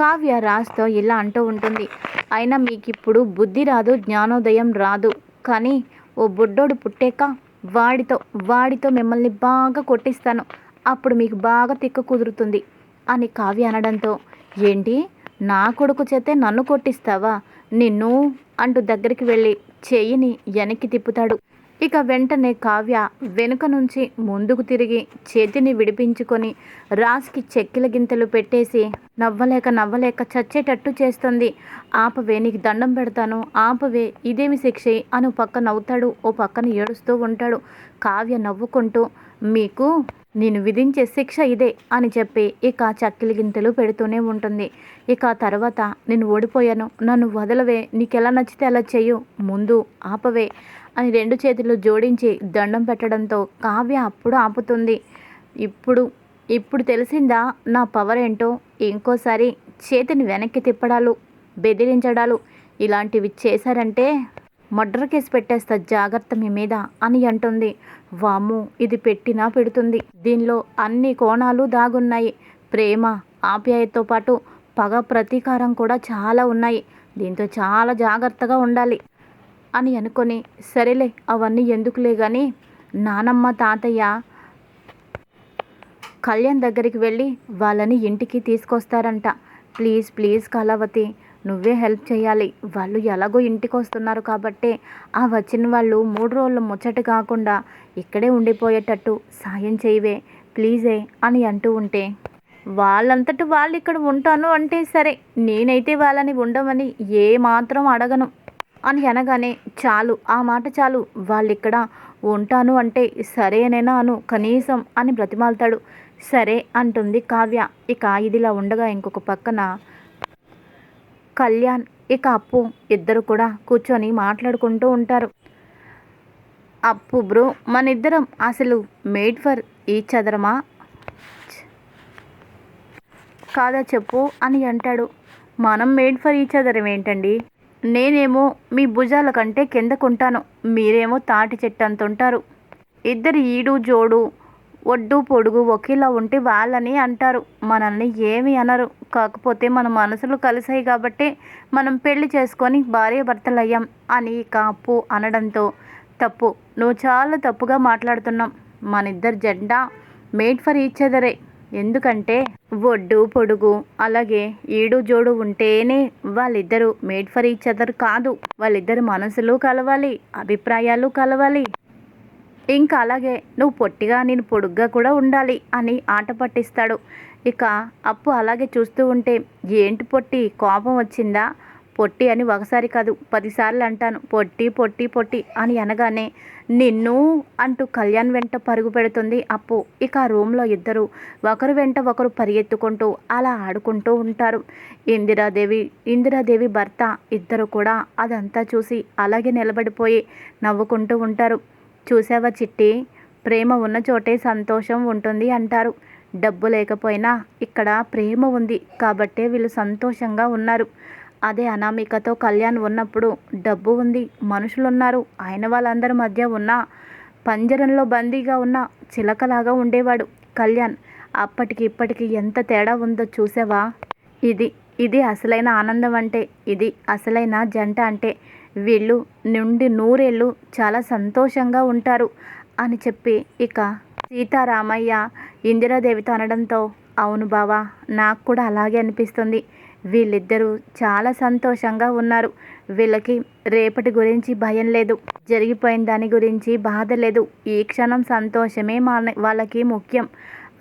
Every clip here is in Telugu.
కావ్య రాజ్తో ఇలా అంటూ ఉంటుంది. అయినా మీకు ఇప్పుడు బుద్ధి రాదు జ్ఞానోదయం రాదు. కానీ ఓ బుడ్డోడు పుట్టాక వాడితో వాడితో మిమ్మల్ని బాగా కొట్టిస్తాను. అప్పుడు మీకు బాగా తిక్క కుదురుతుంది అని కావ్య అనడంతో ఏంటి? నా కొడుకు చేతే నన్ను కొట్టిస్తావా? నిన్ను అంటూ దగ్గరికి వెళ్ళి చెయ్యిని వెనక్కి తిప్పుతాడు. ఇక వెంటనే కావ్య వెనుక నుంచి ముందుకు తిరిగి చేతిని విడిపించుకొని రాజ్కి చెక్కిల గింతలు పెట్టేసి నవ్వలేక నవ్వలేక చచ్చేటట్టు చేస్తుంది. ఆపవే నీకు దండం పెడతాను. ఆపవే ఇదేమి శిక్ష అని పక్క నవ్వుతాడు ఓ పక్కన ఏడుస్తూ ఉంటాడు. కావ్య నవ్వుకుంటూ మీకు నేను విధించే శిక్ష ఇదే అని చెప్పి ఇక చక్కిలి గింతలు పెడుతూనే ఉంటుంది. ఇక తర్వాత నేను ఓడిపోయాను. నన్ను వదలవే. నీకెలా నచ్చితే అలా చెయ్యు. ముందు ఆపవే. అని రెండు చేతులు జోడించి దండం పెట్టడంతో కావ్య అప్పుడు ఆపుతుంది. ఇప్పుడు ఇప్పుడు తెలిసిందా నా పవర్ ఏంటో? ఇంకోసారి చేతిని వెనక్కి తిప్పడాలు బెదిరించడాలు ఇలాంటివి చేశారంటే మర్డర్ కేసు పెట్టేస్తా జాగ్రత్త మీ మీద అని అంటుంది. వాము ఇది పెట్టినా పెడుతుంది. దీనిలో అన్ని కోణాలు దాగున్నాయి. ప్రేమ ఆప్యాయతతో పాటు పగ ప్రతీకారం కూడా చాలా ఉన్నాయి. దీంతో చాలా జాగ్రత్తగా ఉండాలి. అని అనుకొని సరేలే అవన్నీ ఎందుకులే కానీ నానమ్మ తాతయ్య కళ్యాణ్ దగ్గరికి వెళ్ళి వాళ్ళని ఇంటికి తీసుకొస్తారంట. ప్లీజ్ ప్లీజ్ కళావతి నువ్వే హెల్ప్ చేయాలి. వాళ్ళు ఎలాగో ఇంటికి వస్తున్నారు కాబట్టి ఆ వచ్చిన వాళ్ళు మూడు రోజులు ముచ్చట కాకుండా ఇక్కడే ఉండిపోయేటట్టు సాయం చేయవే ప్లీజే అని అంటూ ఉంటే వాళ్ళంతట వాళ్ళు ఇక్కడ ఉంటాను అంటే సరే నేనైతే వాళ్ళని ఉండమని ఏ మాత్రం అడగను. అని అనగానే చాలు ఆ మాట చాలు వాళ్ళిక్కడ ఉంటాను అంటే సరేనేనా అను కనీసం అని బ్రతిమాలుతాడు. సరే అంటుంది కావ్య. ఇక ఇదిలా ఉండగా ఇంకొక పక్కన కళ్యాణ్ ఇక అప్పు ఇద్దరు కూడా కూర్చొని మాట్లాడుకుంటూ ఉంటారు. అప్పు బ్రో మన ఇద్దరం అసలు మేడ్ ఫర్ ఈ చదరమా కాదా చెప్పు అని అంటాడు. మనం మేడ్ ఫర్ ఈ చదరం ఏంటండి? నేనేమో మీ భుజాల కంటే కిందకుంటాను మీరేమో తాటి చెట్టు అంత ఉంటారు. ఇద్దరు ఈడు జోడు ఒడ్డు పొడుగు ఒకేలా ఉంటే వాళ్ళని అంటారు. మనల్ని ఏమి అనరు. కాకపోతే మన మనసులు కలిసాయి కాబట్టి మనం పెళ్ళి చేసుకొని భార్య భర్తలయ్యాం అని కాపు అనడంతో తప్పు. నువ్వు చాలా తప్పుగా మాట్లాడుతున్నాం మన ఇద్దరు జెండా మేడ్ ఫర్ ఈచ్ అదరే. ఎందుకంటే ఒడ్డు పొడుగు అలాగే ఈడు జోడు ఉంటేనే వాళ్ళిద్దరూ మేడ్ ఫర్ ఈచ్ అదర్ కాదు. వాళ్ళిద్దరు మనసులు కలవాలి అభిప్రాయాలు కలవాలి. ఇంకా అలాగే నువ్వు పొట్టిగా నేను పొడుగ్గా కూడా ఉండాలి అని ఆట పట్టిస్తాడు. ఇక అప్పు అలాగే చూస్తూ ఉంటే ఏంటి పొట్టి కోపం వచ్చిందా? పొట్టి అని ఒకసారి కాదు పదిసార్లు అంటాను. పొట్టి పొట్టి పొట్టి అని అనగానే నిన్ను అంటూ కళ్యాణ్ వెంట పరుగు పెడుతుంది. అప్పు ఇక ఆ రూమ్లో ఇద్దరు ఒకరు వెంట ఒకరు పరిగెత్తుకుంటూ అలా ఆడుకుంటూ ఉంటారు. ఇందిరాదేవి ఇందిరాదేవి భర్త ఇద్దరు కూడా అదంతా చూసి అలాగే నిలబడిపోయి నవ్వుకుంటూ ఉంటారు. చూసావా చిట్టి? ప్రేమ ఉన్న చోటే సంతోషం ఉంటుంది అంటారు. డబ్బు లేకపోయినా ఇక్కడ ప్రేమ ఉంది కాబట్టే వీళ్ళు సంతోషంగా ఉన్నారు. అదే అనామికతో కళ్యాణ్ ఉన్నప్పుడు డబ్బు ఉంది మనుషులు ఉన్నారు ఆయన వాళ్ళందరి మధ్య ఉన్న పంజరంలో బందీగా ఉన్న చిలకలాగా ఉండేవాడు కళ్యాణ్. అప్పటికి ఇప్పటికి ఎంత తేడా ఉందో చూసావా? ఇది ఇది అసలైన ఆనందం అంటే ఇది అసలైన జంట అంటే. వీళ్ళు నుండి నూరేళ్ళు చాలా సంతోషంగా ఉంటారు అని చెప్పి ఇక సీతారామయ్య ఇందిరాదేవితో అనడంతో అవును బావా నాకు కూడా అలాగే అనిపిస్తుంది. వీళ్ళిద్దరూ చాలా సంతోషంగా ఉన్నారు. వీళ్ళకి రేపటి గురించి భయం లేదు. జరిగిపోయిన దాని గురించి బాధ లేదు. ఈ క్షణం సంతోషమే మా వాళ్ళకి ముఖ్యం.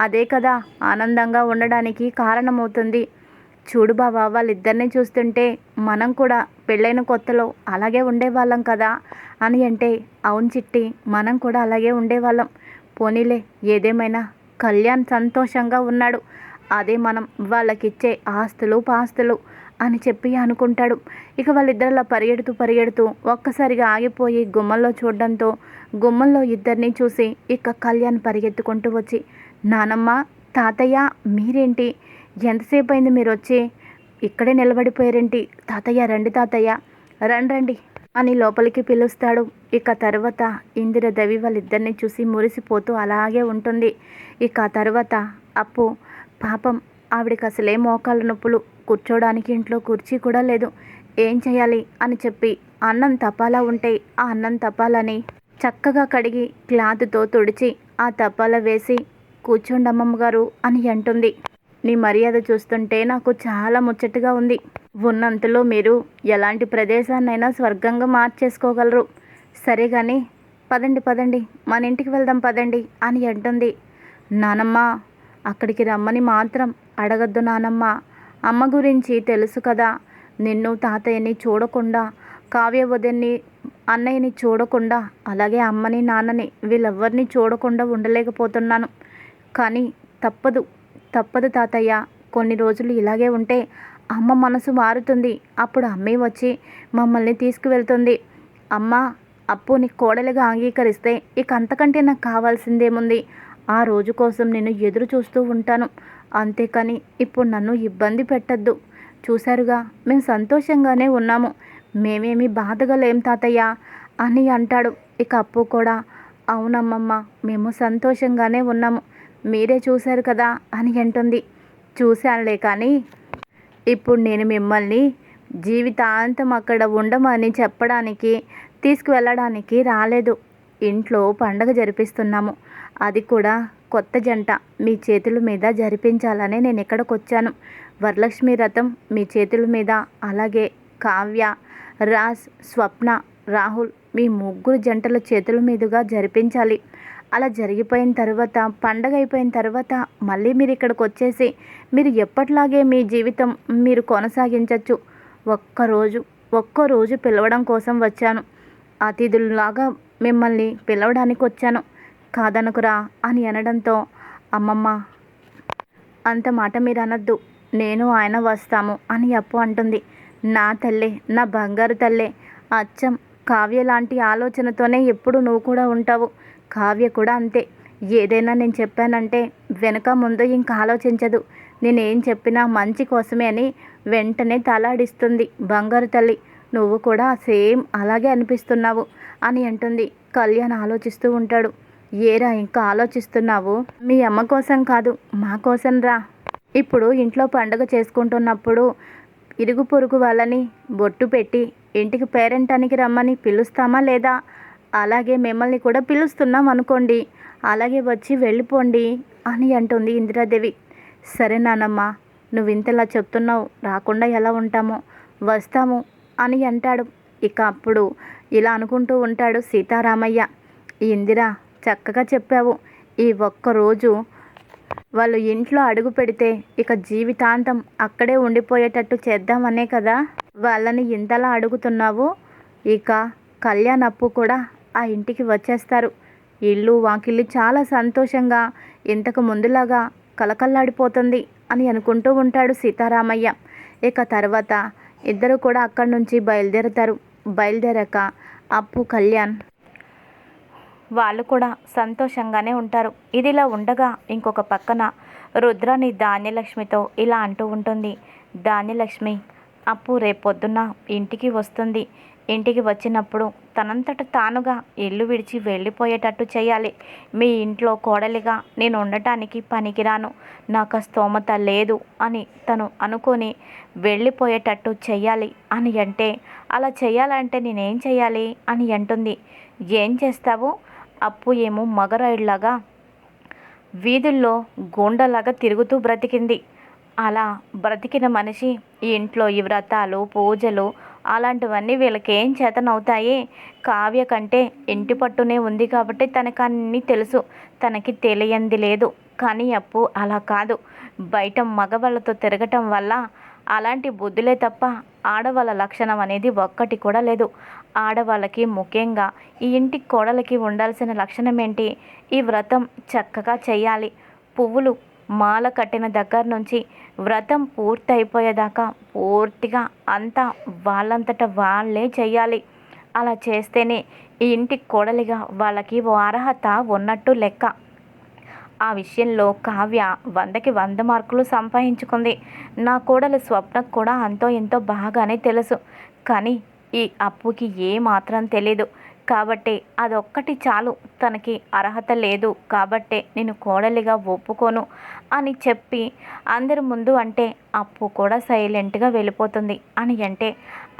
అదే కదా ఆనందంగా ఉండడానికి కారణమవుతుంది. చూడు బావా వాళ్ళిద్దరిని చూస్తుంటే మనం కూడా పెళ్ళైన కొత్తలో అలాగే ఉండేవాళ్ళం కదా అని అంటే అవును చిట్టి మనం కూడా అలాగే ఉండేవాళ్ళం. పోనీలే ఏదేమైనా కళ్యాణ్ సంతోషంగా ఉన్నాడు. అదే మనం వాళ్ళకిచ్చే ఆస్తులు పాస్తులు అని చెప్పి అనుకుంటాడు. ఇక వాళ్ళిద్దరిలా పరిగెడుతూ పరిగెడుతూ ఒక్కసారిగా ఆగిపోయి గుమ్మల్లో చూడడంతో గుమ్మల్లో ఇద్దరిని చూసి ఇక కళ్యాణ్ పరిగెత్తుకుంటూ వచ్చి నానమ్మ తాతయ్య మీరేంటి? ఎంతసేపు అయింది మీరు వచ్చి ఇక్కడే నిలబడిపోయారేంటి? తాతయ్య రండి తాతయ్య రండి రండి అని లోపలికి పిలుస్తాడు. ఇక తర్వాత ఇందిరదేవి వాళ్ళిద్దరిని చూసి మురిసిపోతూ అలాగే ఉంటుంది. ఇక తర్వాత అప్పు పాపం ఆవిడకి అసలే మోకాళ్ళ నొప్పులు కూర్చోడానికి ఇంట్లో కుర్చీ కూడా లేదు. ఏం చేయాలి? అని చెప్పి అన్నం తపాలా ఉంటే ఆ అన్నం తపాలని చక్కగా కడిగి క్లాత్తో తుడిచి ఆ తపాలా వేసి కూర్చోండి అమ్మమ్మ గారు అని అంటుంది. నీ మర్యాద చూస్తుంటే నాకు చాలా ముచ్చటగా ఉంది. ఉన్నంతలో మీరు ఎలాంటి ప్రదేశాన్నైనా స్వర్గంగా మార్చేసుకోగలరు. సరే కానీ పదండి పదండి మన ఇంటికి వెళ్దాం పదండి అని అంటుంది. నానమ్మ అక్కడికి రమ్మని మాత్రం అడగద్దు నానమ్మ. అమ్మ గురించి తెలుసు కదా. నిన్ను తాతయ్యని చూడకుండా కావ్య వదిన్ని అన్నయ్యని చూడకుండా అలాగే అమ్మని నాన్నని వీళ్ళెవ్వరిని చూడకుండా ఉండలేకపోతున్నాను. కానీ తప్పదు తప్పదు తాతయ్య. కొన్ని రోజులు ఇలాగే ఉంటే అమ్మ మనసు మారుతుంది. అప్పుడు అమ్మే వచ్చి మమ్మల్ని తీసుకువెళ్తుంది. అమ్మ అప్పుని కోడలిగా అంగీకరిస్తే ఇక అంతకంటే నాకు కావాల్సిందేముంది? ఆ రోజు కోసం నేను ఎదురు చూస్తూ ఉంటాను. అంతేకాని ఇప్పుడు నన్ను ఇబ్బంది పెట్టద్దు. చూశారుగా మేము సంతోషంగానే ఉన్నాము. మేమేమి బాధగా లేం తాతయ్య అని అంటాడు. ఇక అప్పు కూడా అవునమ్మమ్మ మేము సంతోషంగానే ఉన్నాము. మీరే చూశారు కదా అని అంటుంది. చూశానులే కానీ ఇప్పుడు నేను మిమ్మల్ని జీవితాంతం అక్కడ ఉండమని చెప్పడానికి తీసుకువెళ్ళడానికి రాలేదు. ఇంట్లో పండగ జరిపిస్తున్నాము. అది కూడా కొత్త జంట మీ చేతుల మీద జరిపించాలని నేను ఇక్కడికి వచ్చాను వరలక్ష్మి రథం మీ చేతుల మీద. అలాగే కావ్య రాజ్ స్వప్న రాహుల్ మీ ముగ్గురు జంటల చేతుల మీదుగా జరిపించాలి. అలా జరిగిపోయిన తర్వాత పండగ అయిపోయిన తర్వాత మళ్ళీ మీరు ఇక్కడికి వచ్చేసి మీరు ఎప్పటిలాగే మీ జీవితం మీరు కొనసాగించవచ్చు ఒక్కరోజు ఒక్కరోజు పిలవడం కోసం వచ్చాను. అతిథుల్లాగా మిమ్మల్ని పిలవడానికి వచ్చాను కాదనుకురా అని అనడంతో అమ్మమ్మ అంత మాట మీరు అనద్దు. నేను ఆయన వస్తాము అని అప్పు అంటుంది. నా తల్లే నా బంగారు తల్లే అచ్చం కావ్య లాంటి ఆలోచనతోనే ఎప్పుడు నువ్వు కూడా ఉంటావు. కావ్య కూడా అంతే. ఏదైనా నేను చెప్పానంటే వెనక ముందు ఇంకా ఆలోచించదు. నేనేం చెప్పినా మంచి కోసమే అని వెంటనే తలాడిస్తుంది బంగారు తల్లి. నువ్వు కూడా సేమ్ అలాగే అనిపిస్తున్నావు అని అంటుంది. కళ్యాణ్ ఆలోచిస్తూ ఉంటాడు. ఏరా ఇంకా ఆలోచిస్తున్నావు? మీ అమ్మ కోసం కాదు మా కోసం రా. ఇప్పుడు ఇంట్లో పండుగ చేసుకుంటున్నప్పుడు ఇరుగు పొరుగు వాళ్ళని బొట్టు పెట్టి ఇంటికి పేరెంటానికి రమ్మని పిలుస్తామా లేదా? అలాగే మిమ్మల్ని కూడా పిలుస్తున్నాం అనుకోండి. అలాగే వచ్చి వెళ్ళిపోండి అని అంటుంది ఇందిరాదేవి. సరే నానమ్మ నువ్వు ఇంతలా చెప్తున్నావు రాకుండా ఎలా ఉంటామో? వస్తాము అని అంటాడు. ఇక అప్పుడు ఇలా అనుకుంటూ ఉంటాడు సీతారామయ్య. ఇందిరా చక్కగా చెప్పావు. ఈ ఒక్కరోజు వాళ్ళు ఇంట్లో అడుగు పెడితే ఇక జీవితాంతం అక్కడే ఉండిపోయేటట్టు చేద్దామనే కదా? వాళ్ళని ఇంతలా అడుగుతున్నావు? ఇక కళ్యాణ్ అప్పు కూడా ఆ ఇంటికి వచ్చేస్తారు. ఇల్లు వాకిల్లు చాలా సంతోషంగా ఇంతకు ముందులాగా కలకల్లాడిపోతుంది అని అనుకుంటూ ఉంటాడు సీతారామయ్య. ఇక తర్వాత ఇద్దరు కూడా అక్కడి నుంచి బయలుదేరుతారు. బయలుదేరాక అప్పు కళ్యాణ్ వాళ్ళు కూడా సంతోషంగానే ఉంటారు. ఇదిలా ఉండగా ఇంకొక పక్కన రుద్రాని ధాన్యలక్ష్మితో ఇలా అంటూ ఉంటుంది. ధాన్యలక్ష్మి అప్పు రేపొద్దున్న ఇంటికి వస్తుంది. ఇంటికి వచ్చినప్పుడు తనంతట తానుగా ఇల్లు విడిచి వెళ్ళిపోయేటట్టు చేయాలి. మీ ఇంట్లో కోడలిగా నేను ఉండటానికి పనికిరాను. నాకు ఆ స్తోమత లేదు అని తను అనుకొని వెళ్ళిపోయేటట్టు చేయాలి అని అంటే అలా చేయాలంటే నేనేం చేయాలి? అని అంటుంది. ఏం చేస్తావు? అప్పు ఏమో మగరాయుడిలాగా వీధుల్లో గూండలాగా తిరుగుతూ బ్రతికింది. అలా బ్రతికిన మనిషి ఈ ఇంట్లో ఈ వ్రతాలు పూజలు అలాంటివన్నీ వీళ్ళకేం చేతనవుతాయి? కావ్య కంటే ఇంటి పట్టునే ఉంది కాబట్టి తనకు అన్నీ తెలుసు. తనకి తెలియంది లేదు. కానీ అప్పు అలా కాదు. బయట మగవాళ్ళతో తిరగటం వల్ల అలాంటి బుద్ధులే తప్ప ఆడవాళ్ళ లక్షణం అనేది ఒక్కటి కూడా లేదు. ఆడవాళ్ళకి ముఖ్యంగా ఈ ఇంటి కోడలకి ఉండాల్సిన లక్షణం ఏంటి? ఈ వ్రతం చక్కగా చేయాలి. పువ్వులు మాల కట్టిన దగ్గర నుంచి వ్రతం పూర్తి అయిపోయేదాకా పూర్తిగా అంతా వాళ్ళంతట వాళ్ళే చేయాలి. అలా చేస్తేనే ఈ ఇంటి కోడలిగా వాళ్ళకి ఓ అర్హత ఉన్నట్టు లెక్క. ఆ విషయంలో కావ్య వందకి వంద మార్కులు సంపాదించుకుంది. నా కోడలు స్వప్నకు కూడా అంతో ఎంతో బాగానే తెలుసు. కానీ ఈ అప్పుకి ఏ మాత్రం తెలీదు. కాబట్టి అదొక్కటి చాలు. తనకి అర్హత లేదు. కాబట్టే నేను కోడలిగా ఒప్పుకోను అని చెప్పి అందరి ముందు అంటే అప్పు కూడా సైలెంట్గా వెళ్ళిపోతుంది అని అంటే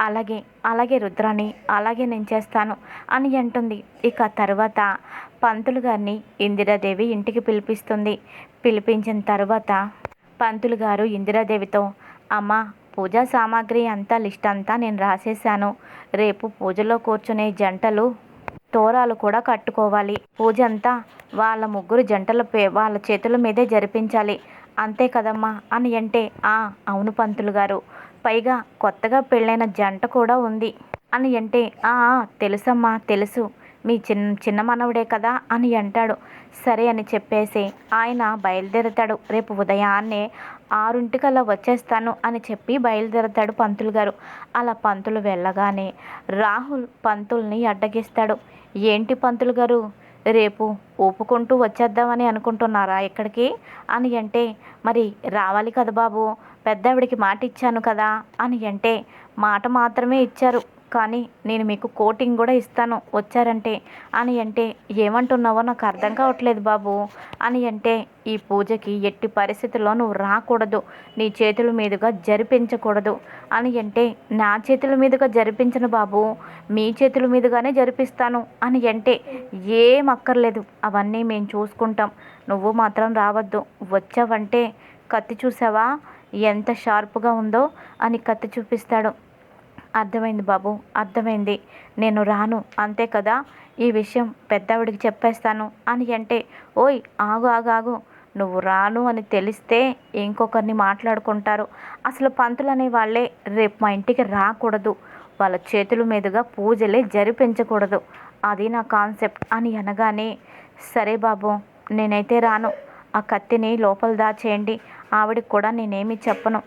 అలాగే అలాగే రుద్రాని అలాగే నేను చేస్తాను అని అంటుంది. ఇక తర్వాత పంతులు గారిని ఇందిరాదేవి ఇంటికి పిలిపిస్తుంది. పిలిపించిన తర్వాత పంతులు గారు ఇందిరాదేవితో అమ్మ పూజా సామాగ్రి అంతా లిస్ట్ అంతా నేను రాసేసాను రేపు పూజలో కూర్చునే జంటలు తోరాలు కూడా కట్టుకోవాలి. పూజ అంతా వాళ్ళ ముగ్గురు జంటల పే వాళ్ళ చేతుల మీదే జరిపించాలి. అంతే కదమ్మా అని అంటే ఆ అవును పంతులు గారు. పైగా కొత్తగా పెళ్ళైన జంట కూడా ఉంది. అని అంటే ఆ తెలుసమ్మా తెలుసు. మీ చిన్న చిన్న మనవడే కదా అని అంటాడు. సరే అని చెప్పేసి ఆయన బయలుదేరతాడు. రేపు ఉదయాన్నే ఆరుంటికల్లా వచ్చేస్తాను అని చెప్పి బయలుదేరతాడు పంతులు గారు. అలా పంతులు వెళ్ళగానే రాహుల్ పంతుల్ని అడ్డగిస్తాడు. ఏంటి పంతులు గారు? రేపు ఊపుకుంటూ వచ్చేద్దామని అనుకుంటున్నారా ఇక్కడికి? అని అంటే మరి రావాలి కదా బాబు పెద్దావిడికి మాట ఇచ్చాను కదా అని అంటే మాట మాత్రమే ఇచ్చారు. కానీ నేను మీకు కోటింగ్ కూడా ఇస్తాను. వచ్చారంటే అని అంటే ఏమంటున్నావో నాకు అర్థం కావట్లేదు బాబు. అని అంటే ఈ పూజకి ఎట్టి పరిస్థితుల్లో నువ్వు రాకూడదు. నీ చేతుల మీదుగా జరిపించకూడదు. అని అంటే నా చేతుల మీదుగా జరిపించను బాబు. మీ చేతుల మీదుగానే జరిపిస్తాను. అని అంటే ఏం అక్కర్లేదు. అవన్నీ మేము చూసుకుంటాం. నువ్వు మాత్రం రావద్దు. వచ్చావంటే కత్తి చూసావా? ఎంత షార్ప్గా ఉందో అని కత్తి చూపిస్తాడు. అర్థమైంది బాబు అర్థమైంది. నేను రాను అంతే కదా? ఈ విషయం పెద్దవిడికి చెప్పేస్తాను అని అంటే ఓయ్ ఆగు ఆగు ఆగు. నువ్వు రాను అని తెలిస్తే ఇంకొకరిని మాట్లాడుకుంటారు. అసలు పంతులు అనే వాళ్ళే రేపు మా ఇంటికి రాకూడదు. వాళ్ళ చేతుల మీదుగా పూజలే జరిపించకూడదు. అది నా కాన్సెప్ట్ అని అనగానే సరే బాబు నేనైతే రాను. ఆ కత్తిని లోపల దాచేయండి. ఆవిడకి కూడా నేనేమి చెప్పను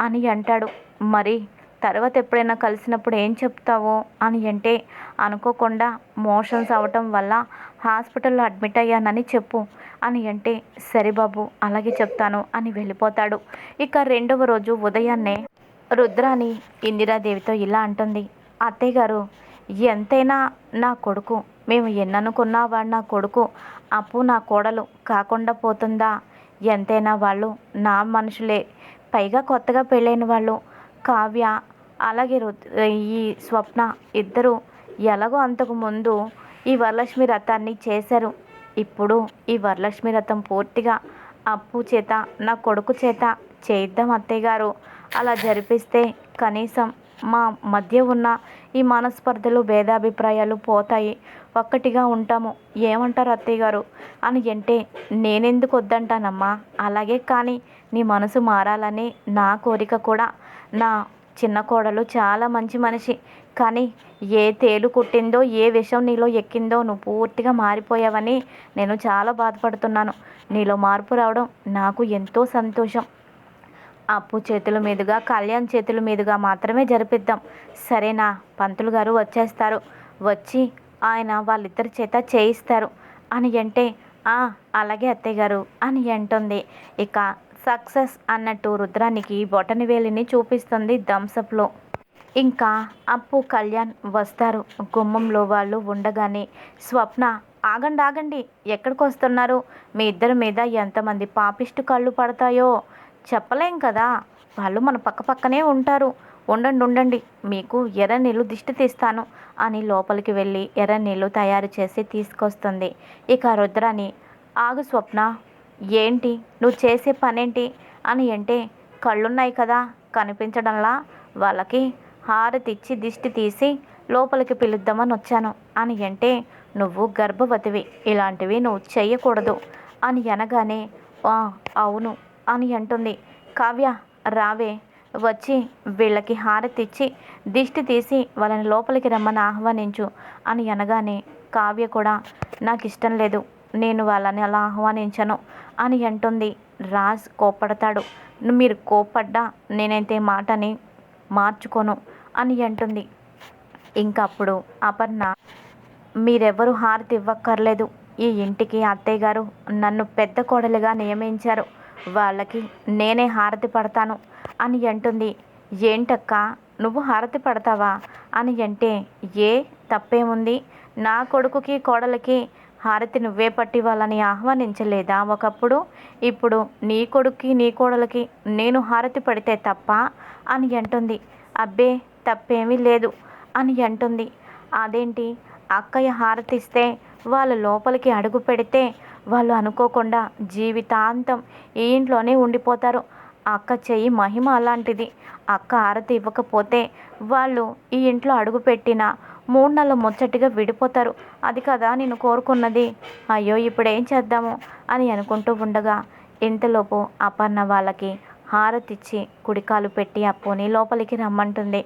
అని అంటాడు. మరి తర్వాత ఎప్పుడైనా కలిసినప్పుడు ఏం చెప్తావో అని అంటే అనుకోకుండా మోషన్స్ అవటం వల్ల హాస్పిటల్లో అడ్మిట్ అయ్యానని చెప్పు అని అంటే సరే బాబు అలాగే చెప్తాను అని వెళ్ళిపోతాడు. ఇక రెండవ రోజు ఉదయాన్నే రుద్రాని ఇందిరాదేవితో ఇలా అంటుంది. అత్తయ్య గారు ఎంతైనా నా కొడుకు మేము ఎన్ననుకున్నా వాడు నా కొడుకు? అప్పు నా కోడలు కాకుండా పోతుందా? ఎంతైనా వాళ్ళు నా మనుషులే. పైగా కొత్తగా పెళ్ళైన వాళ్ళు కావ్య అలాగే రుద్ ఈ స్వప్న ఇద్దరు ఎలాగో అంతకు ముందు ఈ వరలక్ష్మి రథాన్ని చేశారు. ఇప్పుడు ఈ వరలక్ష్మి రథం పూర్తిగా అప్పు చేత నా కొడుకు చేత చేద్దాం అత్తయ్య గారు. అలా జరిపిస్తే కనీసం మా మధ్య ఉన్న ఈ మనస్పర్ధలు భేదాభిప్రాయాలు పోతాయి. ఒక్కటిగా ఉంటాము. ఏమంటారు అత్తయ్య గారు? అని అంటే నేనెందుకు వద్దంటానమ్మా? అలాగే కానీ నీ మనసు మారాలని నా కోరిక కూడా నా చిన్న కోడలు చాలా మంచి మనిషి. కానీ ఏ తేలు కుట్టిందో ఏ విషం నీలో ఎక్కిందో నువ్వు పూర్తిగా మారిపోయావని నేను చాలా బాధపడుతున్నాను. నీలో మార్పు రావడం నాకు ఎంతో సంతోషం. అప్పు చేతుల మీదుగా కళ్యాణ్ చేతుల మీదుగా మాత్రమే జరిపిద్దాం. సరేనా? పంతులు గారు వచ్చేస్తారు. వచ్చి ఆయన వాళ్ళిద్దరి చేత చేయిస్తారు. అని అంటే "ఆ, అలాగే అత్తయ్య గారు అని అంటుంది. ఇక సక్సెస్ అన్నట్టు రుద్రానికి బొటని వేలిని చూపిస్తుంది థమ్సప్లో ఇంకా అప్పు కళ్యాణ్ వస్తారు. గుమ్మంలో వాళ్ళు ఉండగానే స్వప్న ఆగండి ఆగండి ఎక్కడికి వస్తున్నారు? మీ ఇద్దరి మీద ఎంతమంది పాపిష్టి కళ్ళు పడతాయో? చెప్పలేం కదా? వాళ్ళు మన పక్క పక్కనే ఉంటారు. ఉండండి ఉండండి మీకు ఎర్ర నీళ్ళు దిష్టి తీస్తాను అని లోపలికి వెళ్ళి ఎర్ర నీళ్ళు తయారు చేసి తీసుకొస్తుంది. ఇక రుద్రాని ఆగు స్వప్న ఏంటి? నువ్వు చేసే పనేంటి? అని అంటే కళ్ళున్నాయి కదా? కనిపించడంలా వాళ్ళకి హారతి ఇచ్చి దిష్టి తీసి లోపలికి పిలుద్దామని వచ్చాను. అని అంటే నువ్వు గర్భవతివి ఇలాంటివి నువ్వు చేయకూడదు అని అనగానే అవును అని అంటుంది. కావ్య రావే వచ్చి వీళ్ళకి హారతిచ్చి దిష్టి తీసి వాళ్ళని లోపలికి రమ్మని ఆహ్వానించు అని అనగానే కావ్య కూడా నాకు ఇష్టం లేదు. నేను వాళ్ళని అలా ఆహ్వానించను అని అంటుంది. రాజ్ కోప్పడతాడు. మీరు కోప్పడ్డా నేనైతే మాటని మార్చుకోను అని అంటుంది. ఇంకప్పుడు అపర్ణ మీరెవరు హారతి ఇవ్వక్కర్లేదు. ఈ ఇంటికి అత్తయ్య గారు నన్ను పెద్ద కోడలిగా నియమించారు. వాళ్ళకి నేనే హారతి పడతాను అని అంటుంది. ఏంటక్క నువ్వు హారతి పడతావా? అని అంటే ఏ తప్పేముంది? నా కొడుకుకి కోడలికి హారతి నువ్వే పట్టి వాళ్ళని ఆహ్వానించలేదా? ఒకప్పుడు ఇప్పుడు నీ కొడుక్కి నీ కోడలకి నేను హారతి పడితే తప్ప అని అంటుంది. అబ్బే తప్పేమీ లేదు అని అంటుంది. అదేంటి? అక్కయ్య హారతి ఇస్తే వాళ్ళు లోపలికి అడుగు పెడితే వాళ్ళు అనుకోకుండా జీవితాంతం ఈ ఇంట్లోనే ఉండిపోతారు. అక్క చెయ్యి మహిమ అలాంటిది. అక్క హారతి ఇవ్వకపోతే వాళ్ళు ఈ ఇంట్లో అడుగుపెట్టిన మూడు నెలలు ముచ్చటిగా విడిపోతారు. అది కదా నేను కోరుకున్నది. అయ్యో ఇప్పుడు ఏం చేద్దాము? అని అనుకుంటూ ఉండగా ఇంతలోపు అపర్ణ వాళ్ళకి హారతిచ్చి కుడికాలు పెట్టి అప్పుని లోపలికి రమ్మంటుంది.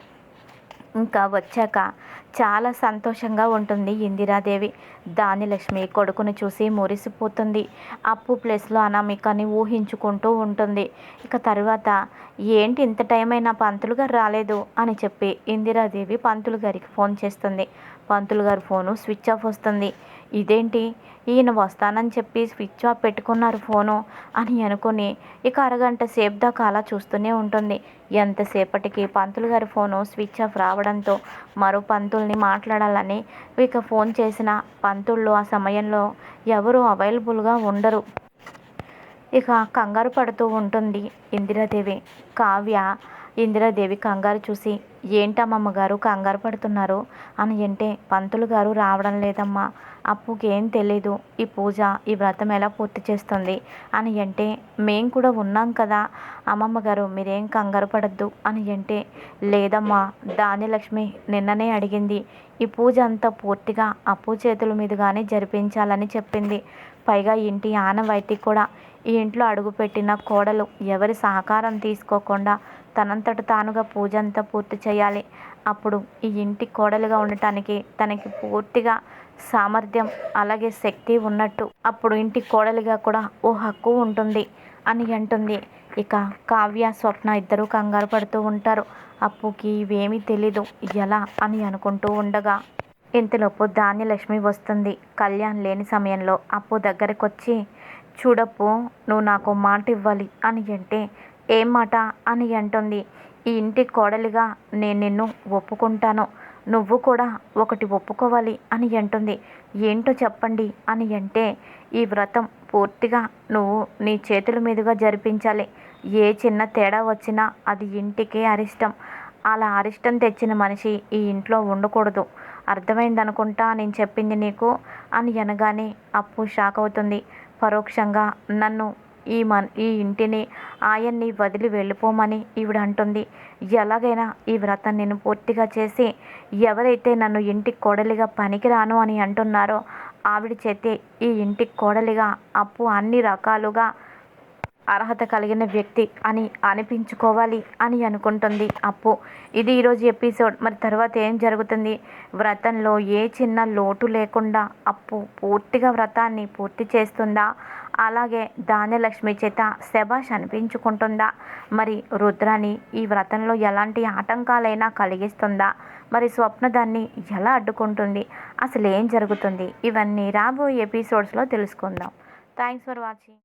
ఇంకా వచ్చాక చాలా సంతోషంగా ఉంటుంది ఇందిరాదేవి. దానిలక్ష్మి కొడుకుని చూసి మురిసిపోతుంది. అప్పు ప్లేస్లో అనామికని ఊహించుకుంటూ ఉంటుంది. ఇక తర్వాత ఏంటి ఇంత టైం అయినా పంతులు గారు రాలేదు? అని చెప్పి ఇందిరాదేవి పంతులు గారికి ఫోన్ చేస్తుంది. పంతులు గారు ఫోను స్విచ్ ఆఫ్ వస్తుంది. ఇదేంటి? ఈయన వస్తానని చెప్పి స్విచ్ ఆఫ్ పెట్టుకున్నారు ఫోను అని అనుకుని ఇక అరగంట సేపు దాకా అలా చూస్తూనే ఉంటుంది. ఎంతసేపటికి పంతులు గారి ఫోను స్విచ్ ఆఫ్ రావడంతో మరో పంతుల్ని మాట్లాడాలని ఇక ఫోన్ చేసిన పంతుళ్ళు ఆ సమయంలో ఎవరు అవైలబుల్గా ఉండరు. ఇక కంగారు పడుతూ ఉంటుంది ఇందిరాదేవి. కావ్య ఇందిరాదేవి కంగారు చూసి ఏంటమ్మమ్మ గారు కంగారు పడుతున్నారు? అని అంటే పంతులు గారు రావడం లేదమ్మా. అప్పుకి ఏం తెలీదు. ఈ పూజ ఈ వ్రతం ఎలా పూర్తి చేస్తుంది? అని అంటే మేం కూడా ఉన్నాం కదా. అమ్మమ్మ గారు మీరేం కంగారు పడద్దు అని అంటే లేదమ్మా ధాన్యలక్ష్మి నిన్ననే అడిగింది. ఈ పూజ అంతా పూర్తిగా అప్పు చేతుల మీదుగానే జరిపించాలని చెప్పింది. పైగా ఇంటి ఆనవాయితీ కూడా. ఈ ఇంట్లో అడుగుపెట్టిన కోడలు ఎవరి సహకారం తీసుకోకుండా తనంతట తానుగా పూజ అంతా పూర్తి చేయాలి. అప్పుడు ఈ ఇంటి కోడలుగా ఉండటానికి తనకి పూర్తిగా సామర్థ్యం అలాగే శక్తి ఉన్నట్టు. అప్పుడు ఇంటి కోడలిగా కూడా ఓ హక్కు ఉంటుంది అని అంటుంది. ఇక కావ్య స్వప్న ఇద్దరూ కంగారు పడుతూ ఉంటారు. అప్పుకి ఇవేమీ తెలీదు. ఎలా అని అనుకుంటూ ఉండగా ఇంతలోపు ధాన్యలక్ష్మి వస్తుంది. కళ్యాణ్ లేని సమయంలో అప్పు దగ్గరకు వచ్చి చూడప్పు నువ్వు నాకు మాట ఇవ్వాలి అని అంటే ఏం మాట అని అంటుంది. ఈ ఇంటి కోడలిగా నేను నిన్ను ఒప్పుకుంటాను. నువ్వు కూడా ఒకటి ఒప్పుకోవాలి అని అంటుంది. ఏంటో చెప్పండి అని అంటే ఈ వ్రతం పూర్తిగా నువ్వు నీ చేతుల మీదుగా జరిపించాలి. ఏ చిన్న తేడా వచ్చినా అది ఇంటికే అరిష్టం. అలా అరిష్టం తెచ్చిన మనిషి ఈ ఇంట్లో ఉండకూడదు. అర్థమైందనుకుంటా నేను చెప్పింది నీకు అని అనగానే అప్పు షాక్ అవుతుంది. పరోక్షంగా నన్ను ఈ మన్ ఈ ఇంటిని ఆయన్ని వదిలి వెళ్ళిపోమని ఈవిడ అంటుంది ఎలాగైనా ఈ వ్రతం నేను పూర్తిగా చేసి ఎవరైతే నన్ను ఇంటి కోడలిగా పనికిరాను అని అంటున్నారో ఆవిడ చేతే ఈ ఇంటికి కోడలిగా అప్పు అన్ని రకాలుగా అర్హత కలిగిన వ్యక్తి అని అనిపించుకోవాలి అని అనుకుంటుంది అప్పు. ఇది ఈరోజు ఎపిసోడ్. మరి తర్వాత ఏం జరుగుతుంది? వ్రతంలో ఏ చిన్న లోటు లేకుండా అప్పు పూర్తిగా వ్రతాన్ని పూర్తి చేస్తుందా? అలాగే ధాన్యలక్ష్మి చేత శభాష్ అనిపించుకుంటుందా? మరి రుద్రాని ఈ వ్రతంలో ఎలాంటి ఆటంకాలైనా కలిగిస్తుందా? మరి స్వప్న దాన్ని ఎలా అడ్డుకుంటుంది? అసలు ఏం జరుగుతుంది? ఇవన్నీ రాబోయే ఎపిసోడ్స్లో తెలుసుకుందాం. Thanks for watching